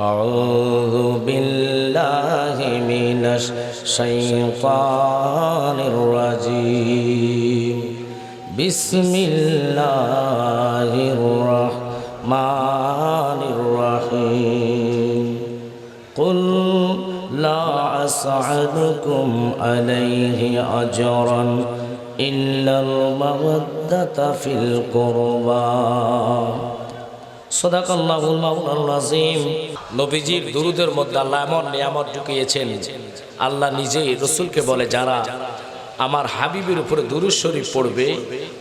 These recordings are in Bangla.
أعوذ بالله من الشيطان الرجيم بسم الله الرحمن الرحيم قل لا أسعدكم عليه أجرا إلا المودة في القربى নবীজির দুরুদের মধ্যে আল্লাহ এমন নিয়ামত ঢুকিয়েছেন। আল্লাহ নিজেই রসুলকে বলে, যারা আমার হাবিবের উপরে দুরুদ শরীফ পড়বে,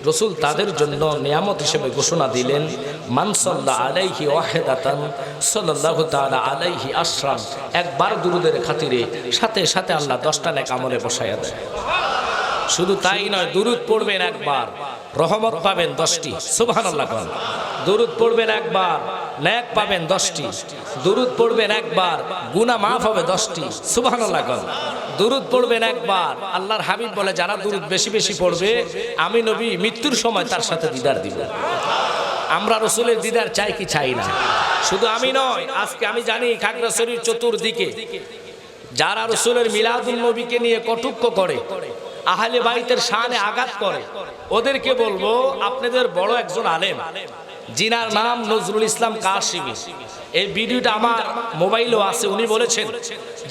রসুল তাদের জন্য নিয়ামত হিসেবে ঘোষণা দিলেন মানসল্লাহ আলাইহি ওয়াহেদাতান, সাল্লাল্লাহু তাআলা আলাইহি আশরাম। একবার দুরুদের খাতিরে সাথে সাথে আল্লাহ দশটা নেক আমলে বসায়া দেয়। শুধু তাই নয়, দুরুদ পড়বেন একবার, রহমত পাবেন দশটি। সুবহান আল্লাহ দুরুদ পড়বেন একবার, ন্যাক পাবেন দশটি। দুরুদ পড়বেন একবার গুনা মাফ হবে দশটি। আল্লাহ দুরুদ পড়বেন একবার, আল্লাহর হাবিব বলে, যারা দুরুদ বেশি বেশি পড়বে, আমি নবী মৃত্যুর সময় তার সাথে দিদার দিব। আমরা রসুলের দিদার চাই কি চাই না। শুধু আমি নয়, আজকে আমি জানি খাগড়াছড়ির চতুর্দিকে যারা রসুলের মিলাদুল নবীকে নিয়ে কটুক্ষ করে, আহলে বাইতের শানে আঘাত করে, ওদেরকে বলব, আপনাদের বড় একজন আলেম জিনার নাম নজরুল ইসলাম কাশিমি। এই ভিডিওটা আমার মোবাইলও আছে, উনি বলেছেন,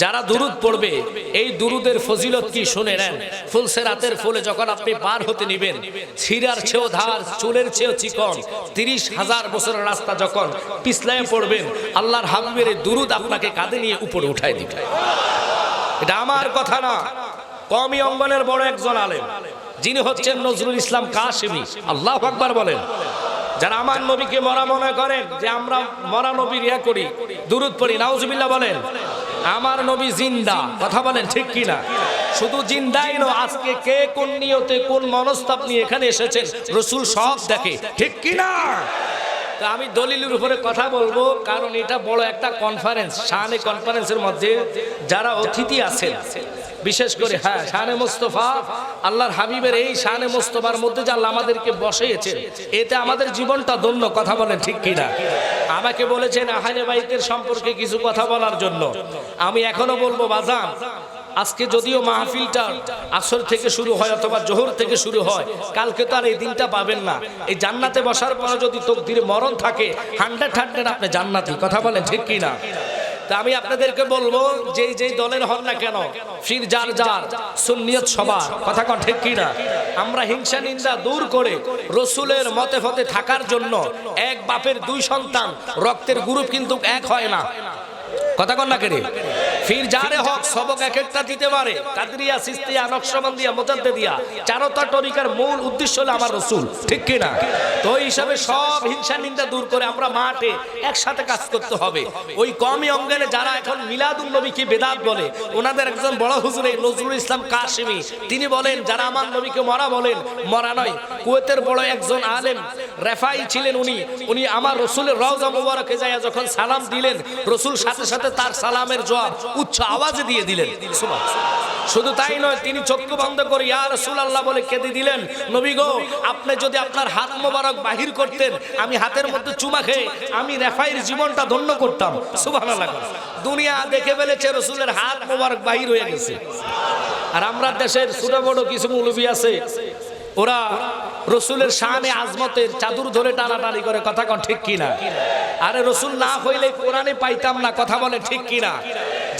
যারা দুরুদ পড়বে, এই দুরুদের ফজিলত কি শুনে নেন? ফুলসে রাতের ফুলে যখন আপনি পার হতে নিবেন ছিরার ছেও ধার, চুলের ছেও চিকন, তিরিশ হাজার বছরের রাস্তা যখন পিছলায় পড়বেন, আল্লাহর হাবিবের এই দুরুদ আপনাকে কাঁধে নিয়ে উপরে উঠায় দিবে। এটা আমার কথা না কমই অঙ্গনের বড় একজন আলেম, যিনি হচ্ছেন নজরুল ইসলাম কাশিমি। আল্লাহ আকবার বলেন। যারা আমার নবীকে মরা মনে করেন যে আমরা মরা নবী রিয়া করি দূরত পড়ি নাউজবিল্লা বলেন, আমার নবী জিন্দা, কথা বলেন ঠিক কিনা? শুধু জিন্দাই নয় আজকে কে কোন নিয়তে কোন মনস্তাপ নিয়ে এখানে এসেছেন, রসুল সব দেখে, ঠিক কিনা? তা আমি দলিলের উপরে কথা বলব, কারণ এটা বড় একটা কনফারেন্স শাহানে কনফারেন্সের মধ্যে যারা অতিথি আছেন, বিশেষ করে হ্যাঁ শাহানে মোস্তফা, আল্লাহর হাবিবের এই শাহানে মোস্তফার মধ্যে যে আল্লাহ আমাদেরকে বসেছেন এতে আমাদের জীবনটা ধন্য, কথা বলেন ঠিক কিনা? আমাকে বলেছেন আহানে বাইতের সম্পর্কে কিছু কথা বলার জন্য। আমি এখনও বলব, বাজান আজকে যদিও মাহফিলটা আসর থেকে শুরু হয় অথবা জোহর থেকে শুরু হয়, কালকে তো আর এই দিনটা পাবেন না। এই জান্নাতে বসার পরে যদি তকদিরে মরণ থাকে হান্ড্রেড হান্ড্রেড আপনি জান্নাতি, কথা বলেন ঠিক কি না তা আমি আপনাদেরকে বলব যে যেই দলের হন না কেন, ফির যার যার, সুন্নিয়ত সভা কথা কন ঠিক কি না আমরা হিংসা নিন্দা দূর করে রসুলের মতে ফতে থাকার জন্য এক বাপের দুই সন্তান, রক্তের গ্রুপ কিন্তু এক হয় না। কথা কন না কেড়ে। ফির যারে হক সবক এক একটা দিতে পারে। কাদরিয়া, সিস্তিয়া, নকশবন্দিয়া, মোজাদ্দেদিয়া, চারতা তরিকার মূল উদ্দেশ্য হলো আমার রসুল। ঠিক কি না? তো ওই হিসাবে সব হিংসা নিন্দা দূর করে আমরা মাঠে একসাথে কাজ করতে হবে। ওই কমই অঙ্গনে যারা এখন মিলাদুল নবীকে বেদাত বলে, ওনাদের একজন বড় হুজুরে নজরুল ইসলাম কাশিমি, তিনি বলেন, যারা আমার নবীকে মরা বলেন, মরা নয়, কুয়েতের বড় একজন আলেম রেফাই ছিলেন উনি। উনি আমার রসুলের রওজা মুবারকে যায় যখন সালাম দিলেন, রসুল সাথে সাথে তার সালামের জবাব উচ্চ আওয়াজে দিয়ে দিলেন। শুধু তাই নয়, তিনি চক্ষু বন্ধ করে ইয়া রসুল আল্লাহ বলে কেঁদে দিলেন, নবী গো, আপনি যদি আপনার হাত মোবারক বাহির করতেন, আমি হাতের মধ্যে চুমা খেয়ে আমি রেফাইয়ের জীবনটা ধন্য করতাম। সুবহানাল্লাহ। দুনিয়া দেখে ফেলেছে, রসুলের হাত মোবারক বাহির হয়ে গেছে। আর আমরা দেশের ছোট বড় কিছু মুলবি আছে, ওরা রসুলের শানে আজমতের চাদুর ধরে টানাটানি করে, কথা কন ঠিক কিনা? আরে রসুল না হইলে কোরআনে পাইতাম না, কথা বলে ঠিক কিনা?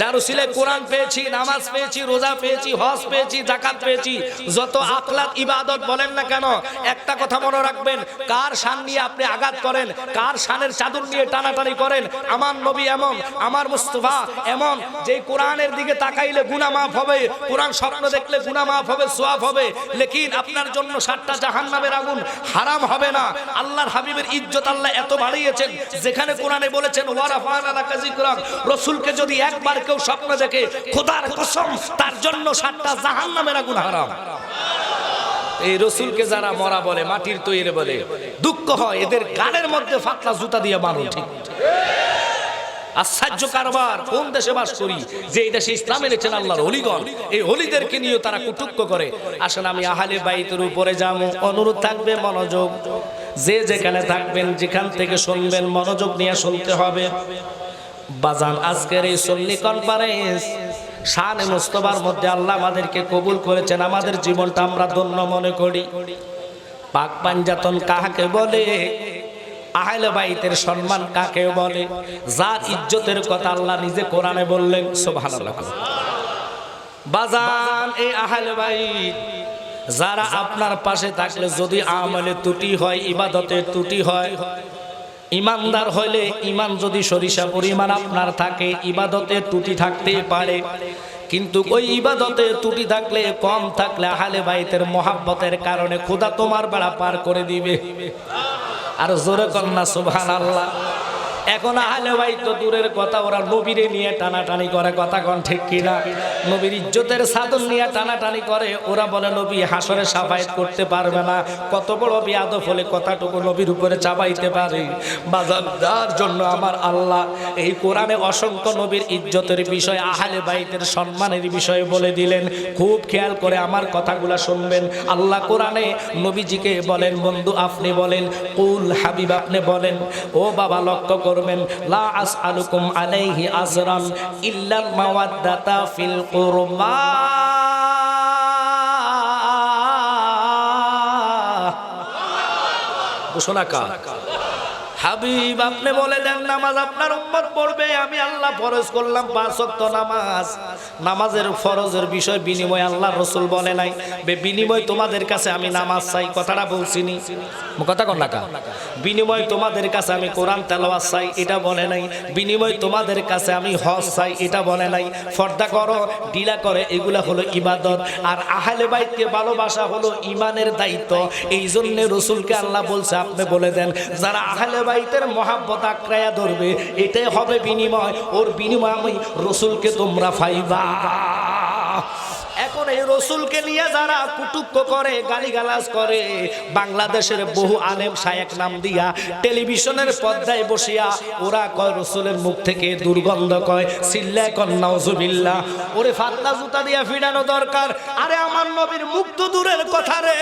যার উসিলে কোরআন পেয়েছি, নামাজ পেয়েছি, রোজা পেয়েছি, হজ পেয়েছি জাকাত পেয়েছি, যত আকলাত ইবাদত বলেন না কেন, একটা কথা মনে রাখবেন, কার শান নিয়ে আপনি আঘাত করেন, কার শানের চাদর নিয়ে টানাটানি করেন, আমার নবী এমন, আমার মুস্তফা এমন যে কোরআনের দিকে তাকাইলে গুনা মাফ হবে, কোরআন স্বপ্ন দেখলে গুনা মাফ হবে, সোয়াব হবে, লেকিন আপনার জন্য সাতটা জাহান নামের আগুন হারাম হবে না। আল্লাহর হাবিবের ইজ্জত আল্লাহ এত বাড়িয়েছেন, যেখানে কোরআনে বলেছেন ওয়ারাফান রসুলকে যদি একবার কেউ স্বপ্ন দেখে, খোদার কসম, তার জন্য সাতটা জাহান নামের আগুন হারাম। এই রসুলকে যারা মরা বলে, মাটির তৈরি বলে, দুঃখ হয়, এদের গানের মধ্যে ফাতলা জুতা দিয়ে মারো ঠিক। আশ্চর্য কারবার, কোন দেশে বাস করি? যে এই দেশে ইসলাম এনেছেন আল্লাহর হলিগণ এই হলিদেরকে নিয়ে তারা কুটুক্য করে। আসলে আমি আহালে বাইতের উপরে যাব, অনুরোধ থাকবে, মনোযোগ। যে যেখানে থাকবেন, যেখান থেকে শুনবেন, মনোযোগ নিয়ে শুনতে হবে। বাজান, আজকের এই সল্লি কনফারেন্স শানে মুস্তফার মধ্যে আল্লাহ আমাদেরকে কবুল করেছেন, আমাদের জীবনটা আমরা ধন্য মনে করি। পাক পাঞ্জাতন কাহাকে বলে? আহলে বাইতের সম্মান কাকে বলে? যার ইজ্জতের কথা আল্লাহ নিজে কোরআনে বললেন, সুবহানাল্লাহ। বাজান, এই আহলে বাইত, যারা আপনার পাশে থাকলে যদি আমলে ত্রুটি হয় ইবাদতে ত্রুটি হয় ইমানদার হইলে ইমান যদি সরিষা পরিমাণ আপনার থাকে, ইবাদতে ত্রুটি থাকতে পারে। কিন্তু ওই ইবাদতে ত্রুটি থাকলে, কম থাকলে আহলে বাইতের মহাব্বতের কারণে খোদা তোমার বেড়া পার করে দিবে। আর জোরে কন্যা সুভান আল্লাহ এখন আহলে ভাই তো দূরের কথা, ওরা নবীরে নিয়ে টানাটানি করে, কথা কন ঠিক কিনা? নবীর ইজ্জতের সাধন নিয়ে টানাটানি করে, ওরা বলে, নবী, হাসরে সাফায়াত করতে পারবে না। কত বড় বিয়াদব হলে কথাটুকু নবীর উপরে চাপাইতে পারে। বাজার যার জন্য আমার আল্লাহ এই কোরআনে অসংখ্য নবীর ইজ্জতের বিষয়, আহলে বাইতের সম্মানের বিষয়ে বলে দিলেন। খুব খেয়াল করে আমার কথাগুলা শুনবেন। আল্লাহ কোরআনে নবীজিকে বলেন, বন্ধু, আপনি বলেন, কুল হাবিব, আপনি বলেন, ও বাবা, লক্ষ্য করবেন লা আসআলুকুম আলাইহি আজরান ইল্লাল মাওয়াদ্দাতা ফিল কুরবা ঘোষণা কার? হাবিব আপনি বলে দেন নামাজ আপনার উম্মত পড়বে। আমি আল্লাহ ফরজ করলাম পাঁচ ওয়াক্ত নামাজ। নামাজের ফরজের বিষয় বিনিময় আল্লাহ রসুল বলে নাই। বে বিনিময় তোমাদের কাছে আমি নামাজ চাই কথাটা বলছিনি। কথা কন নাকা বিনিময় তোমাদের কাছে আমি কোরআন তেলাওয়াত চাই এটা বলে নাই। বিনিময় তোমাদের কাছে আমি হজ চাই এটা বলে নাই। ফর্দা করো ডিলা করে এগুলা হলো ইবাদত। আর আহলে বাইতকে ভালোবাসা হলো ইমানের দায়িত্ব। এই জন্য রসুলকে আল্লাহ বলছে আপনি বলে দেন যারা আহলে বাইতের মহাব্বত আক্রায়া ধরবে এটাই হবে বিনিময়। ওর বিনিময় আমি রসুলকে তোমরা ফাইবা এই রসুলকে নিয়ে যারা কুটুক্য করে, গালিগালাজ করে, বাংলাদেশের বহু আলেম শায়েক নাম দিয়া টেলিভিশনের পর্দায় বসিয়া ওরা কয়, রসুলের মুখ থেকে দুর্গন্ধ কয় সিল্লা কন ওরে ফাতনা জুতা দিয়া ফিরানো দরকার। আরে আমার নবীর মুখ তো দূরের কথা রে।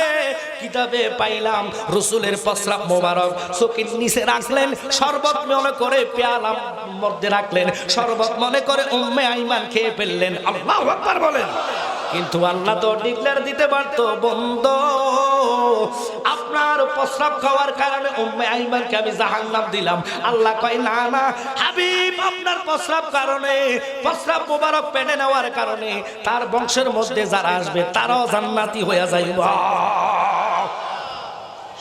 কিতাবে পাইলাম রসুলের প্রস্রাব মোবারক। চোখের নিচে রাখলেন, শরবত মনে করে পেয়ালাম মধ্যে রাখলেন, শরবত মনে করে উম্মে আইমান খেয়ে ফেললেন। আল্লাহ বলেন। কিন্তু আল্লাহ তো ডিক্লেয়ার দিতে পারতো, বন্ধ, আপনার প্রস্রাব খাওয়ার কারণে উম্মে আইমানকে আমি জাহান্নাম দিলাম। আল্লাহ কয়, না না, হাবিব, আপনার প্রস্রাব কারণে, প্রস্রাব মোবারক পেটে নেওয়ার কারণে তার বংশের মধ্যে যারা আসবে তারাও জান্নাতি হয়ে যাইব।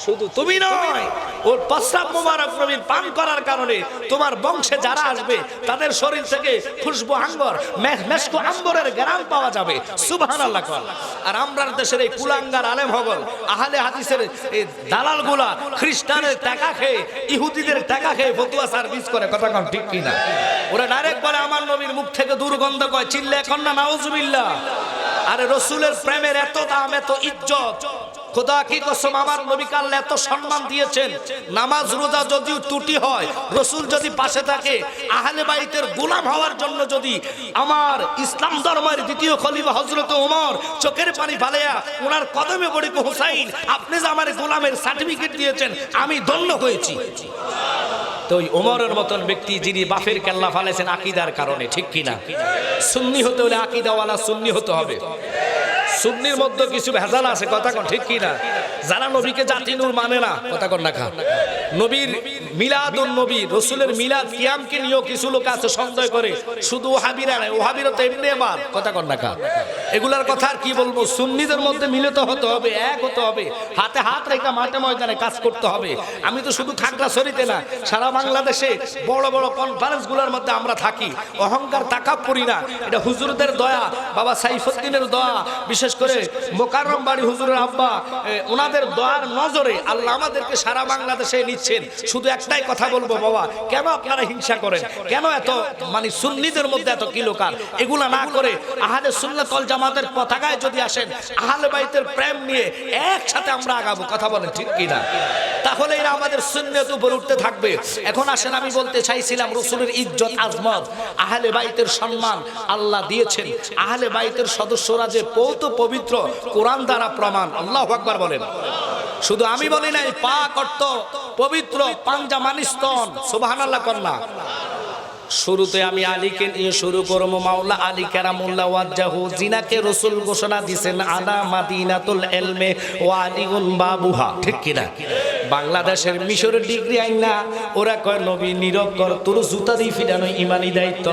শুধু তুমি নয় ওর প্রস্রাব মোবারক নবীর পান করার কারণে তোমার বংশে যারা আসবে, তাদের শরীর থেকে খুশবু আঙ্গর মেসকো আম্বরের গ্রাম পাওয়া যাবে। সুবহানাল্লাহ কল আর আমরার দেশের এই কুলাঙ্গার আলেম হগল, আহলে হাদিসের এই দালালগুলা খ্রিস্টানের টাকা খেয়ে, ইহুদিদের টাকা খেয়ে ফতুয়া সার্ভিস করে, কথা কম ঠিক কিনা? ওরা ডাইরেক্ট বলে, আমার নবীর মুখ থেকে দুর্গন্ধ কয়, চিল্লে এখন না, নাউজুবিল্লাহ। আরে রসুলের প্রেমের এত দাম, এত ইজ্জত খোদা কি কসম, আমার নবীকে এত সম্মান দিয়েছেন। নামাজ, রোজা যদিও ত্রুটি হয়, রসুল যদি পাশে থাকে, আহলে বাইতের গোলাম হওয়ার জন্য যদি আমার ইসলাম ধর্মের দ্বিতীয় খলিফা হজরত ওমর চোখের পানি ফালেয়া ওনার কদমে পড়ি হুসাইন, আপনি যে আমার গোলামের সার্টিফিকেট দিয়েছেন, আমি ধন্য হয়েছি। তো ওই ওমরের মতন ব্যক্তি যিনি বাফের কেল্লা ফালেছেন আকিদার কারণে, ঠিক কিনা? সুন্নি হতে হলে আকিদাওয়ালা সুন্নি হতে হবে। সুন্নির মধ্যে কিছু ভেজাল আছে, কথা কন, ঠিক কি না যারা নবীকে জাতি নূর মানে না, কথা কন না নবীর মিলাদুন নবী, রসুলের মিলাদ, কিয়ামকে নিয়েও কিছু লোক আছে সন্দেহ করে, শুধু ওহাবিরা নাই ওহাবিরা তো এমনি এবার, কথা কন না এগুলার কথা আর কি বলব? সুন্নিদের মধ্যে মিলিত হতে হবে, এক হতে হবে, হাতে হাত রেখে মাঠে ময়দানে কাজ করতে হবে। আমি তো শুধু খাগড়াছড়িতে না, সারা বাংলাদেশে বড় বড় কনফারেন্সগুলোর মধ্যে আমরা থাকি। অহংকার তাকাপ করি না, এটা হুজুরদের দয়া, বাবা সাইফুদ্দিনের দয়া, বিশেষ করে মোকাররম বাড়ি হুজুরের আব্বা ওনাদের দয়ার নজরে আল্লাহ আমাদেরকে সারা বাংলাদেশে নিচ্ছেন। শুধু একটাই কথা বলব বাবা, কেন আপনারা হিংসা করেন? কেন এত মানে সুন্নিদের মধ্যে এত কিলোকার? এগুলা না করে আহলে সুন্নাতল জামাতের পতাকায় যদি আসেন, আহলে বাইতের প্রেম নিয়ে একসাথে আমরা আগাবো। কথা বলেন ঠিক কিনা? তাহলে এরা আমাদের সুন্নত উপর উঠতে থাকবে। এখন আসেন, আমি বলতে চাইছিলাম, রসুলের ইজ্জত, আজমত, আহলে বাইতের সম্মান আল্লাহ দিয়েছেন। আহলে বাইতের সদস্যরা যে পৌত পবিত্র কোরআন দ্বারা প্রমাণ। আল্লাহ আকবার বলেন। শুধু আমি বলি নাই পা কর্ত পবিত্র পাঞ্জা মানিস্তন সুবহানাল্লাহ কন্যা শুরুতে আমি আলীকে নিয়ে শুরু করব, মাওলা আলী কেরামুল্লাহ জিনাকে রসুল ঘোষণা দিছেন আদা মাদিনাতুল এলমে ও আলিগুন বাবুহা। ঠিক কিনা? বাংলাদেশের মিশরের ডিগ্রি আইনা ওরা কয়, নবী নিরক্ষর তোর জুতা দিয়ে ফিরানো ইমানি দায়িত্ব।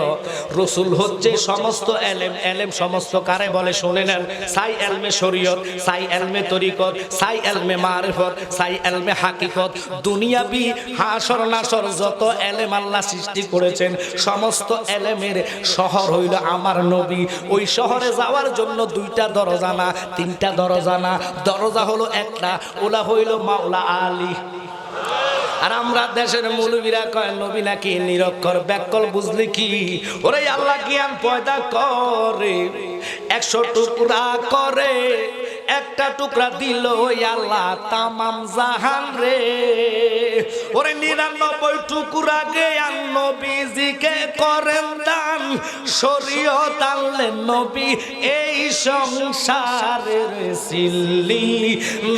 রসুল হচ্ছে সমস্ত এলেম এলেম সমস্ত কারে বলে, শুনে নেন, সাই এলমে শরীয়ত, সাই এলমে তরিকত, সাই এলমে মারেফত, সাই এলমে হাকিকত। দুনিয়াবি হাসর নাসর যত এলেম আল্লাহ সৃষ্টি করেছেন, সমস্ত এলেমের শহর হইল আমার নবী। ওই শহরে যাওয়ার জন্য দুইটা দরজা না, তিনটা দরজা না। দরজা হলো একটা, ওলা হইল মাওলা আলী। আর আমরা দেশের মৌলবীরা কয়, নবী নাকি নিরক্ষর ব্যাকল বুঝলি কি? ওরে আল্লাহ কি জ্ঞান পয়দা করে, একশো টুকরা করে। একটা টুকরা দিল আল্লাহ তামাম জাহান রে। ওরে নিরানব্বই টুকরা জ্ঞান নবীজিকে করেন দান, শরীয়ত আনলেন নবী, এই সংসারের সিল্লি।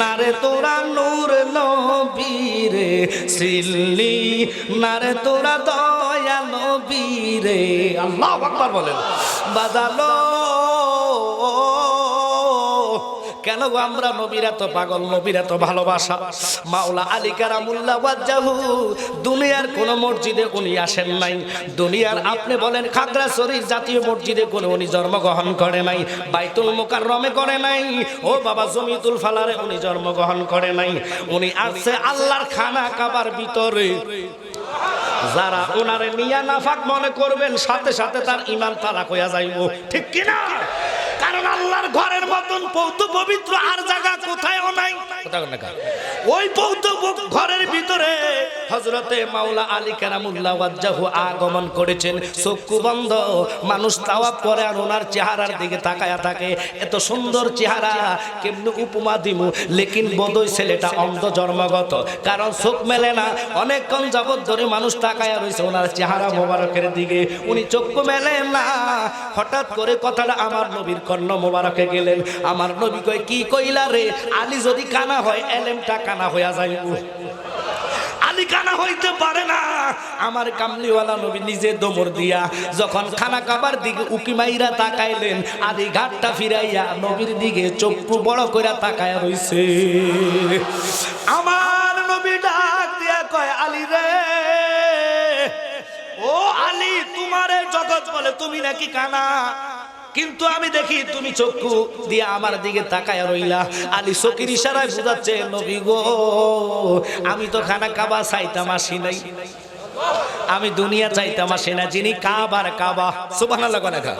নারে তোরা নূর নবীরে সিল্লি, নারে তোরা দয়া নবীরে। আল্লাহ বলেন। বাজালো কেন গো আমরা নবীরা তো পাগল, নবীরা তো ভালোবাসা? মাওলা আলী কারামুল্লাহ ওয়াজ্জাহু, দুনিয়ার কোন মসজিদে উনি আসেন নাই। দুনিয়ার আপনি বলেন খাগড়াছড়ির জাতীয় মসজিদে কোনো উনি জন্মগ্রহণ করে নাই, বাইতুল মুকাররমে করে নাই, ও বাবা জমিতুল ফালারে উনি জন্মগ্রহণ করে নাই। উনি আসছে আল্লাহর খানা কাবার ভিতরে। যারা ওনারে নিয়া নাফাক মনে করবেন, সাথে সাথে তার ইমান তালাক হইয়া যাইব। ঠিক কিনা? কারণ আল্লাহর ঘরের মতন পৌত পবিত্র আর জায়গা কোথায়ও নাই। ওই পৌত ঘরের ভিতরে হজরতে মাওলা আলী কেরামুল্লাহ ওয়াজ্জাহু আগমন করেছেন। চক্ষু বন্ধ মানুষ তাওয়াব করে আর ওনার চেহারার দিকে তাকায়া থাকে। এত সুন্দর চেহারা কেমনি উপমা দিমু? লেকিন বোধই ছেলেটা অন্ধ জন্মগত কারণ চোখ মেলে না। অনেকক্ষণ যাবত ধরে মানুষ তাকায়া রয়েছে ওনার চেহারা মোবারকের দিকে। উনি চক্ষু মেলে না। হঠাৎ করে কথাটা আমার নবীর কর্ণ মোবারকে গেলেন। আমার নবী কয়, কি কইলা রে? আলী যদি কানা হয়, এলেমটা কানা হইয়া যাইব। হইতে পারে না। কামলিওয়ালা নবী নিজে দিয়া যখন খানা খাবার উকিমাইরা তাকাইলেন ঘাটটা ফিরাইয়া চক্ষু বড় দিয়া কয় ও আলী, তোমারে জগৎ বলে তুমি নাকি কানা? কিন্তু আমি দেখি তুমি চক্ষু দিয়ে আমার দিকে তাকায় রইলা। আলী চকির ইশারায় বুঝাচ্ছে, নবী গো, আমি তো খানা কাবা চাইতাম আসি নাই। আমি দুনিয়া চাইতাম আসি না যিনি কাবার কাবা। কোন খা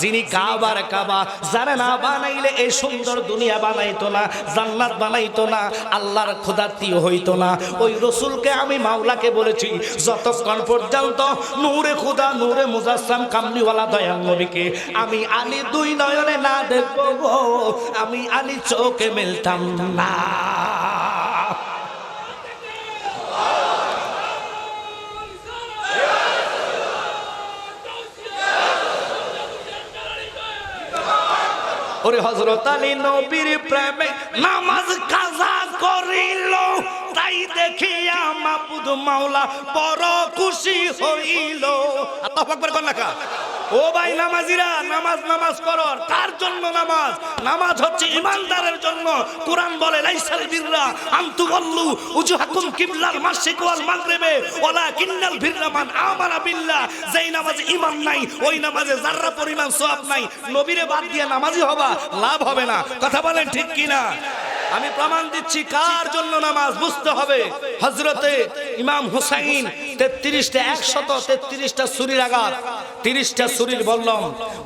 যিনি কাবার কাবা, যারা না বানাইলে এই সুন্দর দুনিয়া বানাইতো না, জান্নাত বানাইতো না, আল্লাহর খোদাত্মীয় হইতো না। ওই রসুলকে আমি মাওলাকে বলেছি, যতক্ষণ পর্যন্ত নূরে খুদা, নূরে মুজাসসাম, কামলিওয়ালা, দয়াল নবীকে আমি আলী দুই নয়নে না দেখব, আমি আলী চোখে মেলতাম না। ওরে হজরত আলী নবীর প্রেমে নামাজ কাজা করিল, তাই দেখিয়া মাবুদ মাওলা বড় খুশি হইল। আল্লাহু আকবার লেখা? ও ভাই নামাজিরা, নামাজ নামাজ করো কার জন্য নামাজ? নামাজ হচ্ছে ইমানদারের জন্য। কোরআন বলে, লাইসাল বিররা আনতু বল্লু উজুহাকুম কিবলাল মাশরিক ওয়াল মাগরিবে ওয়ালা কিন্নাল বিররা মান আমানা বিল্লাহ। যেই নামাজে ঈমান নাই, ওই নামাজে যাররা পরিমাণ সওয়াব নাই, নবীরে বাদ দিয়ে নামাজি হবা, লাভ হবে না। কথা বলেন ঠিক কিনা? আমি প্রমাণ দিচ্ছি, কার জন্য নামাজ? বুঝতে হবে। হজরতে ইমাম হুসাইন তেত্রিশটা একশত তেত্রিশটা সুরির আঘাত। তিরিশটা সুরির বল্লম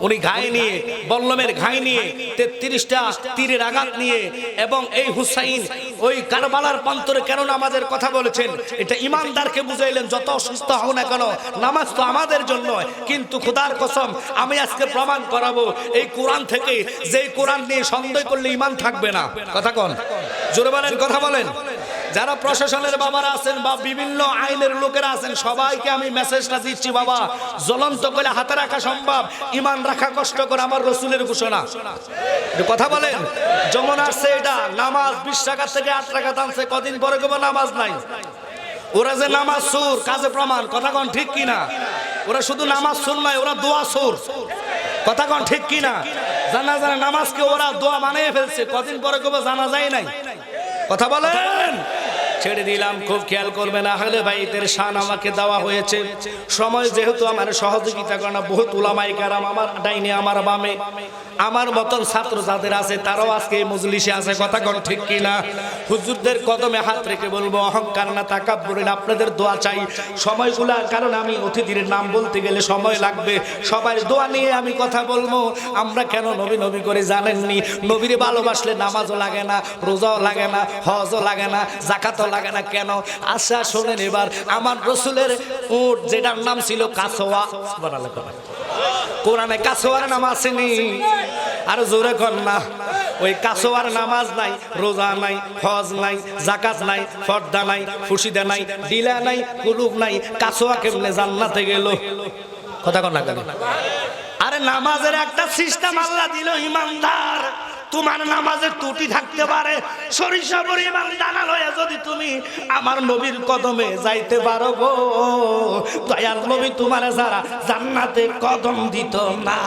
উনি ঘায়ে নিয়ে, বল্লমের ঘায়ে নিয়ে, তেত্রিশটা তীরের আঘাত নিয়ে এবং এই হুসাইন ওই কারবালার প্রান্তরে কেন নামাজের কথা বলেছেন? এটা ইমানদারকে বুঝাইলেন, যত অসুস্থ হও না কেন, নামাজ তো আমাদের জন্য কিন্তু খুদার কসম, আমি আজকে প্রমাণ করাবো, এই কোরআন থেকে যে কোরআন নিয়ে সন্দেহ করলে ইমান থাকবে না। কথা কন। জোরে বলেন, কথা বলেন। যারা প্রশাসনের বাবারা আছেন বা বিভিন্ন আইনের লোকেরা আছেন, সবাইকে আমি মেসেজটা দিচ্ছি, বাবা। জ্বলন্ত করে হাতে রাখা সম্ভব। ইমান রাখা কষ্ট করে আমার রসুলের ঘোষণা। কথা বলেন। যেমন আসছে এটা। নামাজ বিশ টাকা থেকে আট টাকা টানছে কদিন পরে কেবল নামাজ নাই। ওরা যে নামাজ সুর, কাজে প্রমাণ। কথা কন ঠিক কিনা? ওরা শুধু নামাজ শুন নয়, ওরা দোয়া সুর। কথা কন ঠিক কি না জানা জানা নামাজকে ওরা দোয়া বানিয়ে ফেলছে। কদিন পরে কবে জানা যায় নাই। কথা বলেন। ছেড়ে দিলাম, খুব খেয়াল করবেন আহলে ভাইদের শান আমাকে দেওয়া হয়েছে। সময় যেহেতু আমার সহযোগিতা করে না, বহুত উলামাই কারাম আমার ডাইনে, আমার বামে। আমার মতন ছাত্র যাদের আছে, তারাও আজকে এই মজলিসে আছে, কথা কন ঠিক কিনা হুজুরদের কদমে হাত রেখে বলব, অহংকার না, তাকাব্বুরে না, আপনাদের দোয়া চাই। সময়গুলার কারণ আমি অতিথির নাম বলতে গেলে সময় লাগবে। সবাই দোয়া নিয়ে আমি কথা বলব। আমরা কেন নবী নবী করে জানেননি? নবীরে ভালোবাসলে নামাজও লাগে না, রোজাও লাগে না, হজও লাগে না, জাকাতও লাগে না কেন? আশা শোনেন এবার। আমার রসুলের উট যেটার নাম ছিল কাসোয়া। কোরআনে কাসোয়ার নাম আসেনি। আর জোরে কর না। ওই কাসোয়ার নামাজ নাই, রোজা নাই, হজ নাই জাকাত নাই, ফর্দা নাই, ফুসিদা নাই, ডিলা নাই কুলুক নাই। কাসোয়া কেমনে জান্নাতে গেল? কথা কর না কেন? আরে নামাজের একটা সিস্টেম আল্লাহ দিল, ইমানদার। তোমার নামাজে ত্রুটি থাকতে পারে। সরিষা পরিমাণ দানা লয়ে যদি তুমি আমার নবীর কদমে যাইতে পারো গো। দয়াল নবী তোমার যারা জান্নাতে কদম দিত না।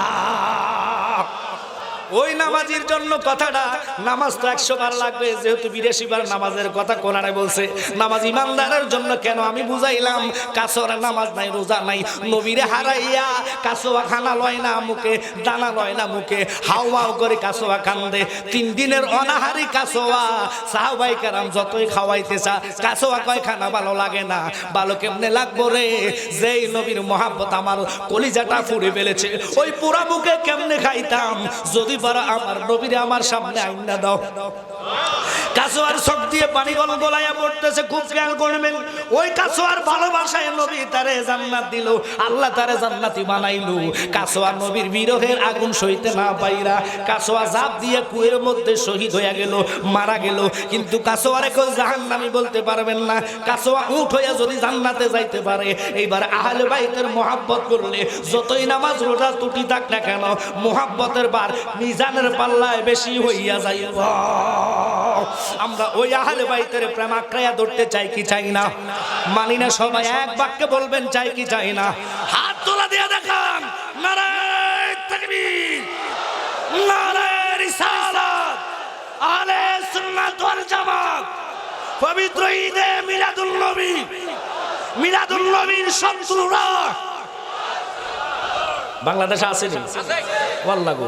ওই নামাজির জন্য কথাটা, নামাজ তো একশো বার লাগবে, যেহেতু বিরাশি বার নামাজের কথা কোরআনে বলছে। নামাজ ইমানদারের জন্য কেন আমি বুঝাইলাম? কাসরা নামাজ নাই, রোজা নাই, নবীরে হারাইয়া কাসোয়া খানা লয় না মুখে, দানা লয় না মুখে, হাও হাও করে কাসোয়া কান্দে। তিন দিনের অনাহারি কাসোয়া সাহবাই কারাম যতই খাওয়াইতে চা কাসোয়া কয় খানা ভালো লাগে না? ভালো কেমনে লাগবো রে? যেই নবীর মহাব্বত আমার কলিজাটা ফুড়ে ফেলেছে। ওই পোড়া মুখে কেমনে খাইতাম? যদি পারো আমার নবীরে আমার সামনে আইনা দাও। কাসোয়ার চোখ দিয়ে পানি গল গলাইয়া পড়তেছে, খুব খেয়াল করবেন। ওই কাসোয়ার ভালোবাসায় নবী তারে জান্নাত দিল, আল্লাহ তারে জান্নাতি বানাইলো। কাসোয়া নবীর বিরহের আগুন সইতে না পাইরা কাসোয়া জাপ দিয়ে কুয়ের মধ্যে শহীদ হয়ে গেল, মারা গেল। কিন্তু কাসোয়ারে কেউ জাহান্নামি বলতে পারবেন না। কাসোয়া উঠ হইয়া যদি জান্নাতে যাইতে পারে, এইবার আহলে বাইতের মোহাব্বত করলে যতই নামাজ রোজা ত্রুটি থাক না কেন, মোহাব্বতের বার মিজানের পাল্লায় বেশি হইয়া যাইব। আমরা ওই আহলে বাইতের প্রেম আক্রায়া ধরতে চাই কি চাই না? মানি না সবাই এক বাক্যে বলবেন, চাই কি চাই না? হাত তোলা দিয়ে দেখান, নারায় তাকবীর, নারায় রিসালাত, আলে সুন্নাত ওয়াল জামাত, পবিত্র ঈদে মিলাদুল নবী মিলাদুল নবীর শত্রুরা। বাংলাদেশে আসেনি? ওয়াল্লাগো।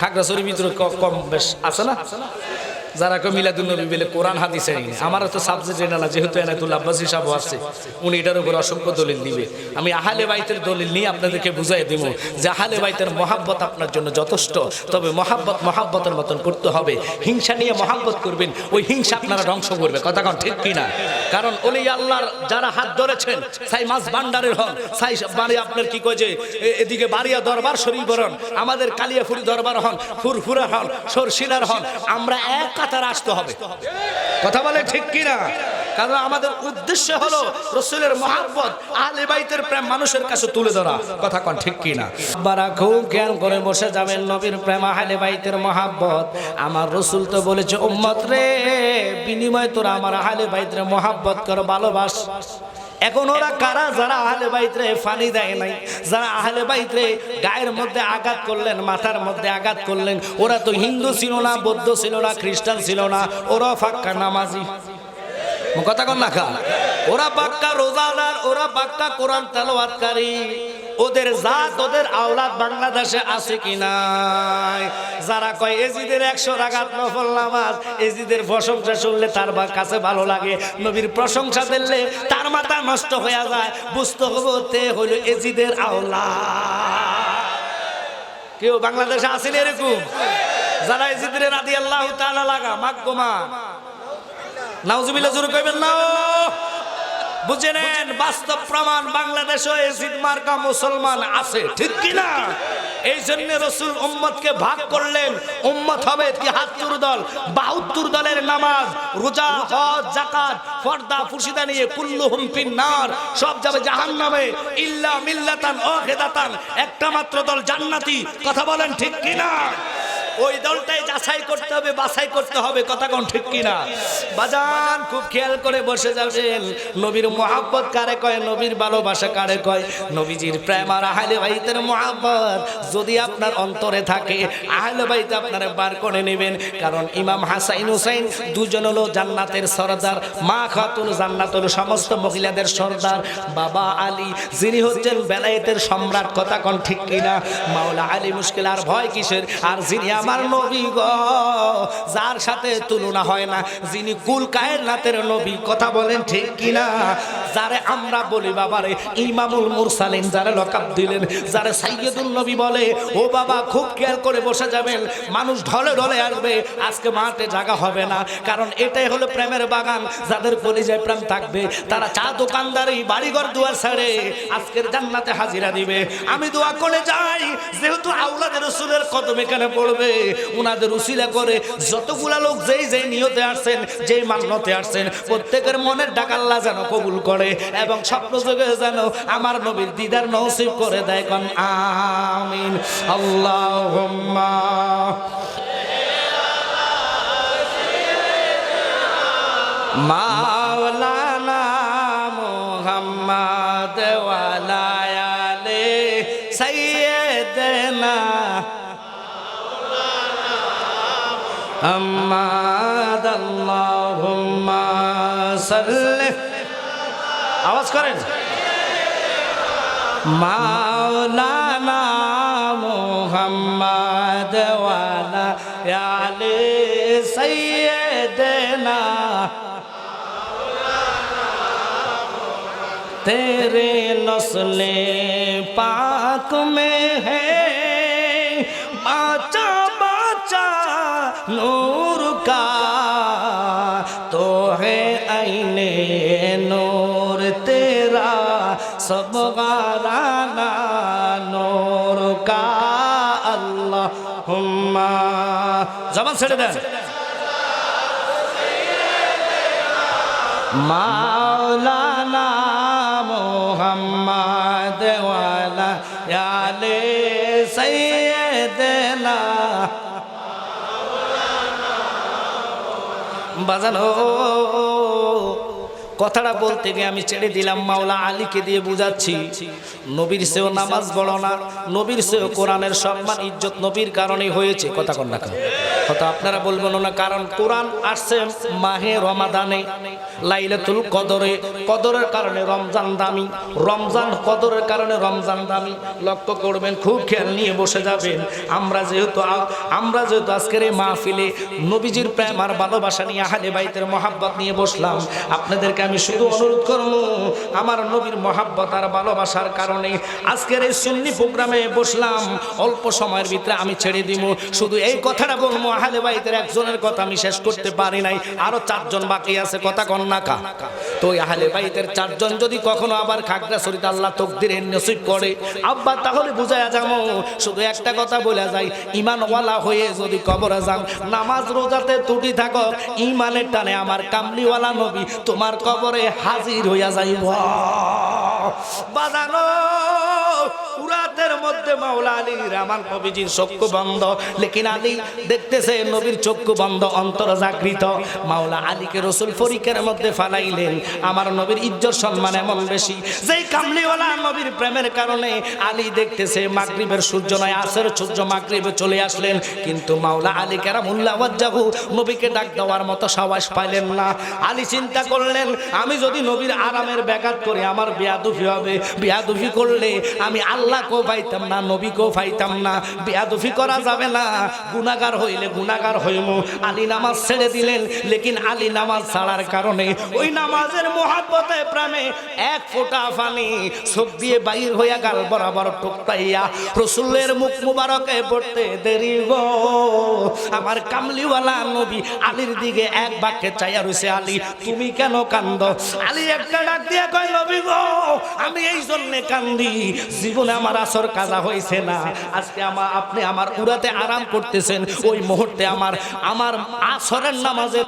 খাগড়াছড়ির ভিতরে কম বেশ আছে না? যারা মিলাদুল নবী বলে কোরআন হাদিস আমার তো সাবজেক্ট এনালা যেহেতু এনায়তুল আব্বাস হিসাব আছে, উনি এটার উপর অসংখ্য দলিল দিবে। আমি আহালে বাইতের দলিল নিয়ে আপনাদেরকে বুঝাই দিব যে আহালে বাইতের মহাব্বত আপনার জন্য যথেষ্ট, তবে মহাব্বত মহাব্বতের মতন করতে হবে। হিংসা নিয়ে মহাব্বত করবেন, ওই হিংসা আপনারা ধ্বংস করবে। কথা কন ঠিক কিনা? কারণ ওলি আল্লাহর যারা হাত ধরেছেন, সাই মাছ ভান্ডারের হন সাই বাড়ি আপনার কি কয় যে এদিকে বাড়িয়া দরবার শরীফ হন আমাদের কালিয়াফুরি দরবার হন ফুরফুরা হন সরসিলার হন, আমরা এক কাতার আসতে হবে। কথা বলে ঠিক কিনা? কারণ আমাদের উদ্দেশ্য হলো রসুলের মহাব্বত আলে বাইতের প্রেম মানুষের কাছে তুলে ধরা। কথা কন ঠিক কিনা? বারা খুব জ্ঞান করে বসে যাবেন নবীর প্রেম, আহলে বাইতের মহাব্বত। আমার রসুল তো বলেছে, উম্মত রে, বিনিময় তোরা আমার আহলে বাইতের মহাব্বত কর ভালোবাস। এখন ওরা কারা? যারা আহলে বাইতরে ফানি দেয় নাই। যারা আহলে বাইতরে গায়ের মধ্যে আঘাত করলেন, মাথার মধ্যে আঘাত করলেন, ওরা তো হিন্দু ছিল না, বৌদ্ধ ছিল না, খ্রিস্টান ছিল না ওরা ফাক্কা নামাজি। কথা কন না খা ওরা পাক্কা রোজাদার, ওরা পাক্কা কোরআন তেলাওয়াতকারী। ওদের জাত, ওদের আওলাদ বাংলাদেশে আছে কি নাই? যারা কয়, এজিদের একশো রাগাত নফল নামাজ, এজিদের প্রশংসা শুনলে তার কাছে ভালো লাগে। নবীর প্রশংসা দিলে তার মাথা নষ্ট হয়ে যায়। বুঝতে হবে তে হইল এজিদের আওলা কেউ বাংলাদেশে আসেন এরকম? যারা এজিদের রাদি আল্লাহ তাআলা লাগা মাগমা নাউজুবিল্লাহ, জোরে কইবেন না। বুঝে নেন বাস্তব প্রমাণ বাংলাদেশে মার্কা মুসলমান আছে, ঠিক কি না এই জন্য রসুল উম্মতকে ভাগ করলেন। উম্মত হবে তিহাত্তর দল, বাহাত্তর দলের নামাজ, রোজা, হজ জাকাত ফর্দা ফুসিদা নিয়ে কুল্লু হুমফিন নার সব যাবে জাহান নামে ইল্লা মিল্লাতান ও হেদাতান একটা মাত্র দল জান্নাতি, কথা বলেন ঠিক কি না ওই দলটাই যাচাই করতে হবে, বাছাই করতে হবে, কথা কোন ঠিক কিনা? বাজান, খুব খেয়াল করে বসে যাবেন। নবীর মোহাব্বত কারে কয়? নবীর ভালোবাসা কারে কয়? নবীজির প্রেম আর আহলে বাইতের মোহাব্বত, যদি আপনার অন্তরে থাকে, আহলে বাইতে আপনারা বার করে নেবেন। কারণ ইমাম হাসাইন হুসাইন দুজন হলো জান্নাতের সরদার, মা খাতুন জান্নাতুল সমস্ত মহিলাদের সর্দার। বাবা আলী, যিনি হচ্ছেন বেলায়েতের সম্রাট, কথা কোন ঠিক কিনা? মাওলা আলী মুশকিল, আর ভয় কিসের? আর যিনি আমার নবী গ, যার সাথে তুলনা হয় না, যিনি কুল কায়নাতের নবী, কথা বলেন ঠিক কিনা? যারে আমরা বলি বাবারে, ইমামুল মুরসালিন, যারা লকাব দিলেন, যারা সাইয়্যিদুল নবী বলে, ও বাবা, খুব খেয়াল করে বসে যাবেন, মানুষ ঢলে ঢলে আসবে, আজকে মাঠে জায়গা হবে না। কারণ এটাই হলো প্রেমের বাগান, যাদের কলিজায় প্রেম থাকবে, তারা চা দোকানদারি বাড়িঘর দুয়ার ছাড়ে আজকের জান্নাতে হাজিরা দিবে। আমি দোয়া করে যাই, যেহেতু আউলাদের রসুলের কদম এখানে পড়বে। উনাদের উসিলা করে যতগুলা লোক যেই যেই নিয়তে আসছেন, যেই মান্যতে আসছেন, প্রত্যেকের মনের ডাক আল্লাহ যেন কবুল করে এবং স্বপ্ন যোগে যেন আমার নবীর দিদার নসিব করে দেয় কন, আমিন। আল্লাহ মাওলানা আম্মাদ আল্লাহুম্মা সাল্লি আওয়াজ করেন মাওলানা মোহাম্মদ ওয়ালা আলে সৈয়দনা तेरे नस्ले पाक में है আওয়াজ ছেড়ে দেন। বাজানো কথাটা বলতে গিয়ে আমি ছেড়ে দিলাম মাওলা আলীকে দিয়ে বুঝাচ্ছি। নবীর সেও নামাজ বলো না নবীর সেও কোরআনের সম্মান ইজ্জত নবীর কারণে হয়েছে কথা কন্যা কথা আপনারা বলবেন না, কারণ কোরআন আসছে মাহে রমাদানে, লাইলাতুল কদরে, কদরের কারণে রমজান দামি, রমজান কদরের কারণে রমজান দামি। লক্ষ্য করবেন, খুব খেয়াল নিয়ে বসে যাবেন। আমরা যেহেতু আমরা যেহেতু আজকের এই মাহফিলে নবীজির প্রেম আর ভালোবাসা নিয়ে আহলে বাইতের মহাব্বত নিয়ে বসলাম, আপনাদেরকে আমি শুধু অনুরোধ করব, আমার নবীর মহাব্বত আর ভালোবাসার কারণে আজকের এই সুন্নি প্রোগ্রামে বসলাম। অল্প সময়ের ভিতরে আমি ছেড়ে দিব। শুধু এই কথাটা বলব আহলে বাইতের একজনের কথা আমি শেষ করতে পারি নাই। আরও চারজন বাকি আছে, কথা কন্যাকা তো ওই আহলে বাইতের চারজন যদি কখনো আবার খাগড়াছড়িতে আল্লাহ তকদির নসিব করে, আব্বা তাহলে বুঝায়া যাব শুধু একটা কথা বলে যায় ইমানওয়ালা হয়ে যদি কবরে যান নামাজ রোজাতে ত্রুটি থাকো ইমানের টানে আমার কামলিওয়ালা নবী তোমার কবরে হাজির হইয়া যাইব। বাজানো উরাতের মধ্যে মাওলা আলীর, আমার নবীজির চক্ষু বন্ধ। লেকিন আলী দেখতেছে নবীর চক্ষু বন্ধ অন্তর জাগৃত মাওলা আলীকে রসুল ফরিকের মধ্যে ফালাইলেন। আমার নবীর ইজ্জত সম্মান এমন বেশি। যেই কামলিওয়ালা নবীর প্রেমের কারণে আলী দেখতেছে, মাগরিবের সূর্য নয় আসের সূর্য মাগরিবে চলে আসলেন। কিন্তু মাওলা আলী কেরামুল্লাহ ওয়াজ্জাহু নবীকে ডাক দেওয়ার মতো সাবাস পাইলেন না। আলী চিন্তা করলেন, আমি যদি নবীর আরামের ব্যাঘাত করি, আমার বেয়াদুফি হবে। বেয়াদুফি করলে আমি আল্লাহকেও পাইতাম না, নবীকেও পাইতাম না। বেয়াদুফি করা যাবে না। গুনাগার হইলে গুনাগার হইম। আলী নামাজ ছেড়ে দিলেন, লেকিন আলী নামাজ ছাড়ার কারণে ওই নামাজের মহাব্বতে প্রাণে এক ফোঁটা পানি চোখ দিয়ে বাইর হইয়া গাল বরাবর টুকটাইয়া রসুলের মুখ মুবারকে পড়তে দেরি গো। আমার কামলিওয়ালা নবী আলীর দিকে এক বাক্যে চাইয়া রয়েছে আলী, তুমি কেন কান্দ? আলী একটা ডাক দিয়া কয়, নবী গো, আমি এই জন্যে কান্দি, জীবনে আমার আসর কাজা হয়েছে না। আজকে আমার আপনি আমার উড়াতে আরাম করতেছেন, ওই মুহূর্তে আমার আমার আসরের নামাজে